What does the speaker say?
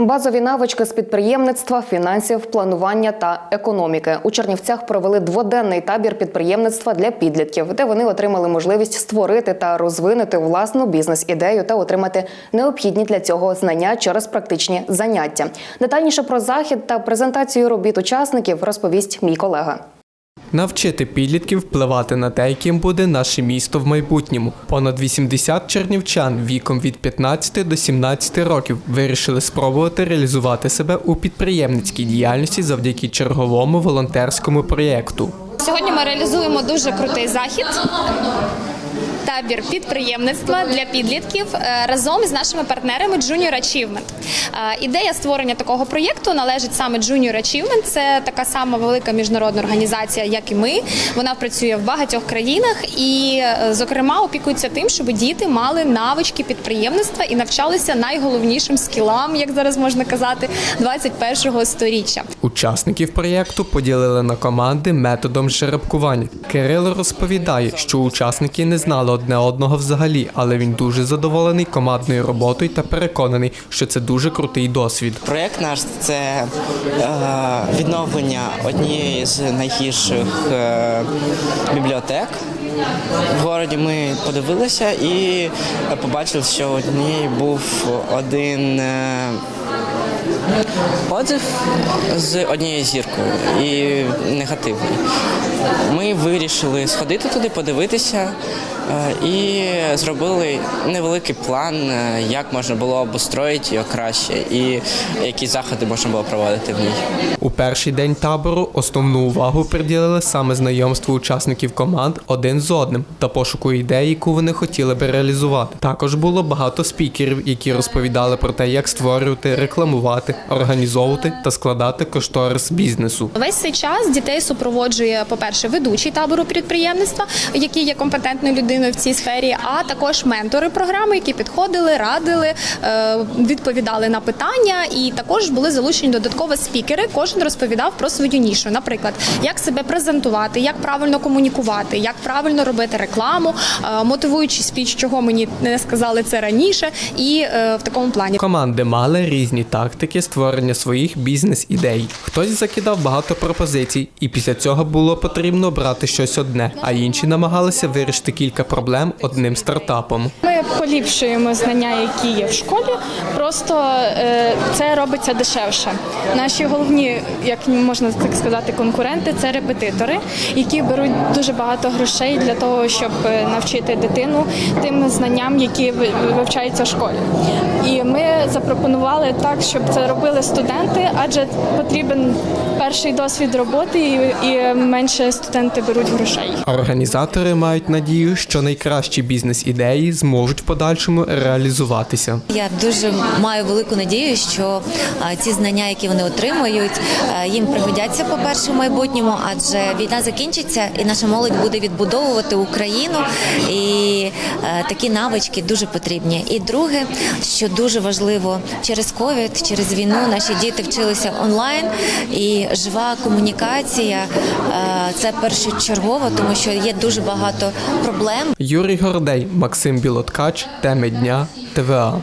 Базові навички з підприємництва, фінансів, планування та економіки у Чернівцях провели дводенний табір підприємництва для підлітків, де вони отримали можливість створити та розвинути власну бізнес-ідею та отримати необхідні для цього знання через практичні заняття. Детальніше про захід та презентацію робіт учасників розповість мій колега. Навчити підлітків впливати на те, яким буде наше місто в майбутньому. Понад 80 чернівчан віком від 15 до 17 років вирішили спробувати реалізувати себе у підприємницькій діяльності завдяки черговому волонтерському проєкту. Сьогодні ми реалізуємо дуже крутий захід. Табір підприємництва для підлітків е, разом з нашими партнерами Junior Achievement. Е, Ідея створення такого проєкту належить саме Junior Achievement. Це така сама велика міжнародна організація, як і ми. Вона працює в багатьох країнах і, е, зокрема, опікується тим, щоб діти мали навички підприємництва і навчалися найголовнішим скілам, як зараз можна казати, 21-го сторіччя. Учасників проєкту поділили на команди методом жеребкування. Кирило розповідає, що учасники не знали одне одного взагалі, але він дуже задоволений командною роботою та переконаний, що це дуже крутий досвід. Проєкт наш це е, відновлення однієї з найгірших е, бібліотек. В городі ми подивилися і побачили, що в одній був один е, отзив з однією зіркою і негативний. Ми вирішили сходити туди, подивитися і зробили невеликий план, е, як можна було обустроїти його краще і які заходи можна було проводити в ній. У перший день табору основну увагу приділили саме знайомству учасників команд один з одним та пошуку ідей, яку вони хотіли би реалізувати. Також було багато спікерів, які розповідали про те, як створювати, рекламувати, організовувати та складати кошторис бізнесу. Весь цей час дітей супроводжує, по-перше, ведучий табору підприємництва, який є компетентною людиною в цій сфері, а також ментори програми, які підходили, радили, е, відповідали на питання, і також були залучені додатково спікери. Кожен розповідав про свою нішу. Наприклад, як себе презентувати, як правильно комунікувати, як правильно робити рекламу, е, мотивуючий спіч, чого мені не сказали це раніше, і е, в такому плані. Команди мали різні тактики створення своїх бізнес-ідей. Хтось закидав багато пропозицій, і після цього було потрібно брати щось одне, а інші намагалися вирішити кілька проблем одним стартапом. Ми поліпшуємо знання, які є в школі. Просто е, це робиться дешевше. Наші головні, як можна так сказати, конкуренти це репетитори, які беруть дуже багато грошей для того, щоб е, навчити дитину тим знанням, які вивчаються в школі. І ми запропонували так, щоб це робили студенти, адже потрібен перший досвід роботи, і, і менше студенти беруть грошей. Організатори мають надію, що найкращі бізнес-ідеї зможуть в подальшому реалізуватися. Я дуже маю велику надію, що а, ці знання, які вони отримують, а, їм пригодяться по перше в майбутньому, адже війна закінчиться, і наша молодь буде відбудовувати Україну. І такі навички дуже потрібні. І друге, що дуже важливо, через ковід, через війну наші діти вчилися онлайн, і жива комунікація е, це першочергово, тому що є дуже багато проблем. Юрій Гордей, Максим Білоткач, теми дня, ТВА.